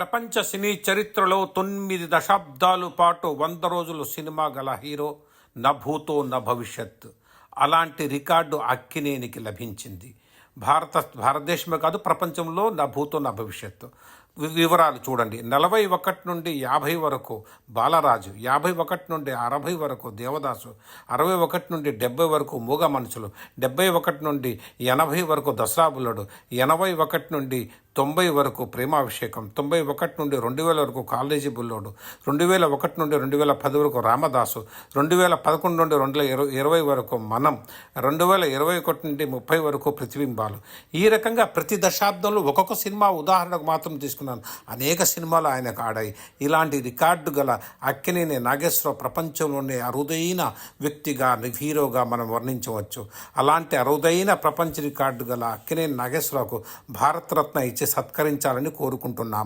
ప్రపంచ సినీ చరిత్రలో తొమ్మిది దశాబ్దాలు పాటు వంద రోజులు సినిమా గల హీరో నభూతో న భవిష్యత్. అలాంటి రికార్డు అక్కినేనికి లభించింది. భారత భారతదేశమే కాదు ప్రపంచంలో నభూతో న భవిష్యత్తు వివరాలు చూడండి. నలభై ఒకటి నుండి యాభై వరకు బాలరాజు యాభై ఒకటి నుండి అరవై వరకు దేవదాసు అరవై ఒకటి నుండి డెబ్బై వరకు మూగ మనుషులు డెబ్బై ఒకటి నుండి ఎనభై వరకు దశాబులుడు ఎనభై ఒకటి నుండి తొంభై వరకు ప్రేమాభిషేకం తొంభై ఒకటి నుండి రెండు వేల వరకు కాలేజీ బుల్లోడు రెండు వేల ఒకటి నుండి రెండు వేల పది వరకు రామదాసు రెండు వేల పదకొండు నుండి రెండు వేల ఇరవై ఇరవై వరకు మనం రెండు వేల ఇరవై ఒకటి నుండి ముప్పై వరకు ప్రతిబింబాలు ఈ రకంగా ప్రతి దశాబ్దంలో ఒక్కొక్క సినిమా ఉదాహరణకు మాత్రం చేస్తున్నాను అనేక సినిమాలు ఆయనకు ఆడాయి. ఇలాంటి రికార్డు గల అక్కినేని నాగేశ్వరరావు ప్రపంచంలోనే అరుదైన వ్యక్తిగా హీరోగా మనం వర్ణించవచ్చు. అలాంటి అరుదైన ప్రపంచ రికార్డు గల అక్కినేని నాగేశ్వరరావుకు భారతరత్న ఇచ్చి సత్కరించాలని కోరుకుంటున్నాము.